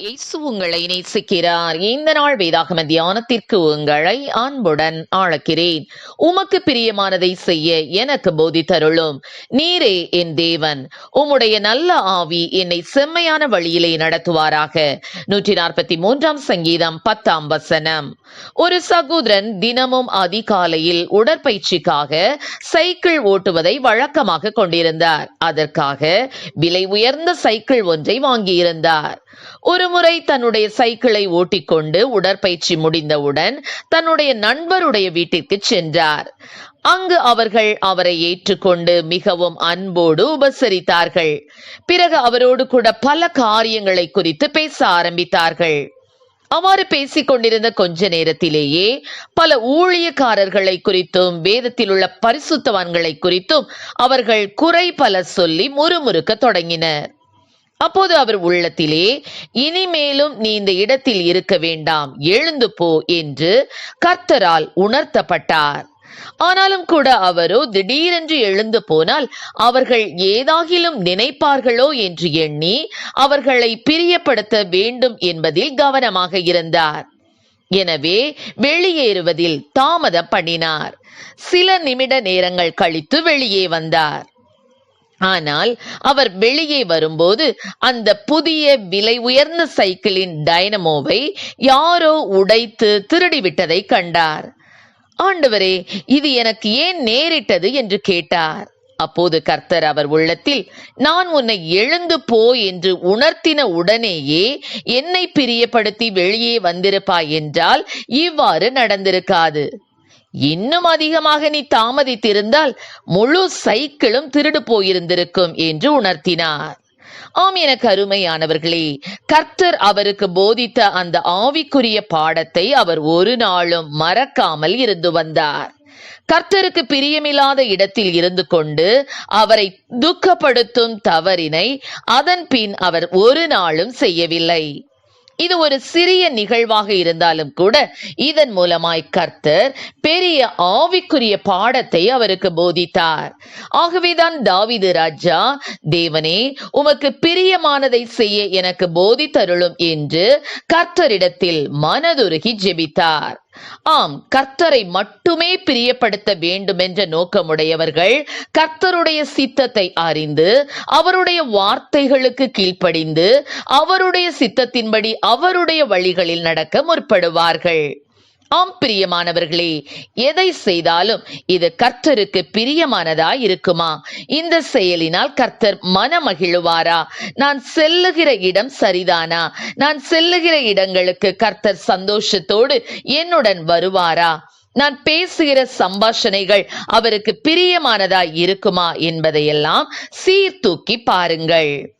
இயேசு உங்களை நேசிக்கிறார். இந்த நாள் வேதாகம தியானத்திற்கு உங்களை அன்புடன் ஆளக்கிறேன். உமக்கு பிரியமானதை செய்ய எனக்கு போதித்தருளும் நீரே என் தேவன். உம்முடைய நல்ல ஆவி என்னை செம்மையான வழியிலே நடத்துவாராக. நூற்றி நாற்பத்தி மூன்றாம் சங்கீதம் பத்தாம் வசனம். ஒரு சகோதரன் தினமும் அதிகாலையில் உடற்பயிற்சிக்காக சைக்கிள் ஓட்டுவதை வழக்கமாக கொண்டிருந்தார். அதற்காக விலை உயர்ந்த சைக்கிள் ஒன்றை வாங்கியிருந்தார். ஒருமுறை தன்னுடைய சைக்கிளை ஓட்டிக்கொண்டு உடற்பயிற்சி முடிந்தவுடன் தன்னுடைய நண்பருடைய வீட்டிற்கு சென்றார். அங்கு அவர்கள் அவரை ஏற்றுக்கொண்டு மிகவும் அன்போடு உபசரித்தார்கள். பிறகு அவரோடு கூட பல காரியங்களை குறித்து பேச ஆரம்பித்தார்கள். அவ்வாறு பேசிக் கொண்டிருந்த கொஞ்ச நேரத்திலேயே பல ஊழியக்காரர்களை குறித்தும் வேதத்தில் உள்ள பரிசுத்தவான்களை குறித்தும் அவர்கள் குறை பல சொல்லி முறுமுறுக்க தொடங்கினர். அப்போது அவர் உள்ளத்திலே இனிமேலும் நீ இந்த இடத்தில் இருக்க வேண்டாம் எழுந்து போ என்று கர்த்தரால் உணர்த்தப்பட்டார். ஆனாலும் கூட அவரோ திடீரென்று எழுந்து போனால் அவர்கள் ஏதாகிலும் நினைப்பார்களோ என்று எண்ணி அவர்களை பிரியப்படுத்த வேண்டும் என்பதில் கவனமாக இருந்தார். எனவே வெளியேறுவதில் தாமதம் பண்ணினார். சில நிமிட நேரங்கள் கழித்து வெளியே வந்தார். ஆனால் அவர் வெளியே வரும்போது அந்த புதிய விலை உயர்ந்த சைக்கிளின் டைனமோவை யாரோ உடைத்து திருடிவிட்டதை கண்டார். ஆண்டவரே இது எனக்கு ஏன் நேரிட்டது என்று கேட்டார். அப்போது கர்த்தர் அவர் உள்ளத்தில் நான் உன்னை எழுந்து போ என்று உணர்த்தின உடனேயே என்னை பிரியப்படுத்தி வெளியே வந்திருப்பாய் என்றால் இவ்வாறு நடந்திருக்காது. இன்னும் அதிகமாக நீ தாமதித்திருந்தால் முழு சைக்கிளும் திருடு போயிருந்திருக்கும் என்று உணர்த்தினார். ஆம் எனக்கு அருமையானவர்களே கர்த்தர் அவருக்கு போதித்த அந்த ஆவிக்குரிய பாடத்தை அவர் ஒரு நாளும் மறக்காமல் இருந்து வந்தார். கர்த்தருக்கு பிரியமில்லாத இடத்தில் இருந்து கொண்டு அவரை துக்கப்படுத்தும் தவறினை அதன் பின் அவர் ஒரு நாளும் செய்யவில்லை. இது ஒரு சிறிய நிகழ்வாக இருந்தாலும் கூட இதன் மூலமாய் கர்த்தர் பெரிய ஆவிக்குரிய பாடத்தை அவருக்கு போதித்தார். ஆகவேதான் தாவிது ராஜா தேவனே உமக்கு பிரியமானதை செய்ய எனக்கு போதித்தருளும் என்று கர்த்தரிடத்தில் மனதுருகி ஜெபித்தார். ஆம் கர்த்தரை மட்டுமே பிரியப்படுத்த வேண்டும் என்ற நோக்கமுடையவர்கள் கர்த்தருடைய சித்தத்தை அறிந்து அவருடைய வார்த்தைகளுக்கு கீழ்ப்படிந்து அவருடைய சித்தத்தின்படி அவருடைய வழிகளில் நடக்க முற்படுவார்கள். ஆம் பிரியமானவர்களே எதை செய்தாலும் இது கர்த்தருக்கு பிரியமானதா இருக்குமா? இந்த செயலினால் கர்த்தர் மனமகிழுவாரா? நான் செல்லுகிற இடம் சரிதானா? நான் செல்லுகிற இடங்களுக்கு கர்த்தர் சந்தோஷத்தோடு என்னுடன் வருவாரா? நான் பேசுகிற சம்பாஷணைகள் அவருக்கு பிரியமானதா இருக்குமா என்பதையெல்லாம் சீர்தூக்கி பாருங்கள்.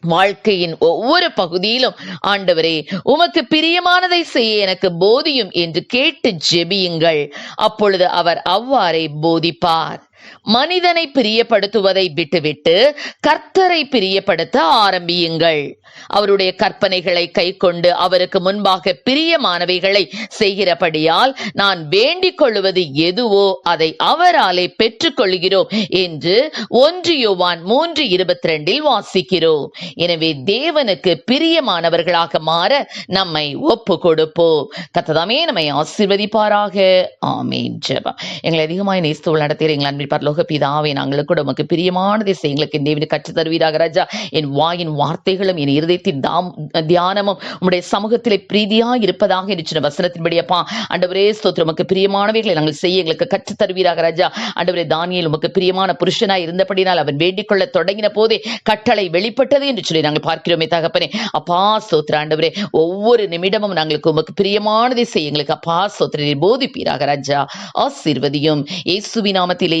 வாழ்க்கையின் ஒவ்வொரு பகுதியிலும் ஆண்டவரே உமக்கு பிரியமானதை செய்ய எனக்கு போதியும் என்று கேட்டு ஜெபியுங்கள். அப்பொழுது அவர் அவ்வாறே போதிப்பார். மனிதனை பிரியப்படுத்துவதை விட்டுவிட்டு கர்த்தரை பிரியப்படுத்த ஆரம்பியுங்கள். அவருடைய கற்பனைகளை கை கொண்டு அவருக்கு முன்பாக பிரியமானவைகளை செய்கிறபடியால் நான் வேண்டிக் கொள்வது எதுவோ அதை அவராலே பெற்றுக்கொள்கிறோம் என்று ஒன்று யோவான் மூன்று இருபத்தி ரெண்டில் வாசிக்கிறோம். எனவே தேவனுக்கு பிரியமானவர்களாக மாற நம்மை ஒப்பு கொடுப்போம் கத்ததாமே நம்மை ஆசிர்வதிப்பாராக. ஆமேன். ஜெபம். எங்களை அதிகமாக நேசித்து நடத்துகிற எங்கள் பரலோக பிதாவே நாங்கள் கூட உமக்கு பிரியமானதை செய்ய எங்களுக்கு தேவனை தருவீராக ராஜா. என் வாயின் வார்த்தைகளும் என் இருதயத்தின் தாம் தியானமும் உம்முடைய சமூகத்திலே பிரீதியா இருப்பதாக இருந்துச்சு வசனத்தின்படி அப்பா. ஸ்தோத்திரம். உமக்கு பிரியமானவைகளை நாங்கள் செய்ய எங்களுக்கு கற்று தருவீராக ராஜா. அண்டவரே தானியல் உமக்கு பிரியமான புருஷனாய் இருந்தபடினால் அவன் வேண்டிக்கொள்ள தொடங்கின போதே கட்டளை வெளிப்பட்டது என்று சொல்லி நாங்கள் பார்க்கிறோமே தகப்பனே. அப்பா ஸ்தோத்திர ஆண்டவரே ஒவ்வொரு நிமிடமும் நாங்களுக்கு உமக்கு பிரியமானதை செய்ய எங்களுக்கு அப்பா ஸ்தோத்திரனை போதிப்பீராக ராஜா. ஆசீர்வதியும். இயேசுவி நாமத்திலே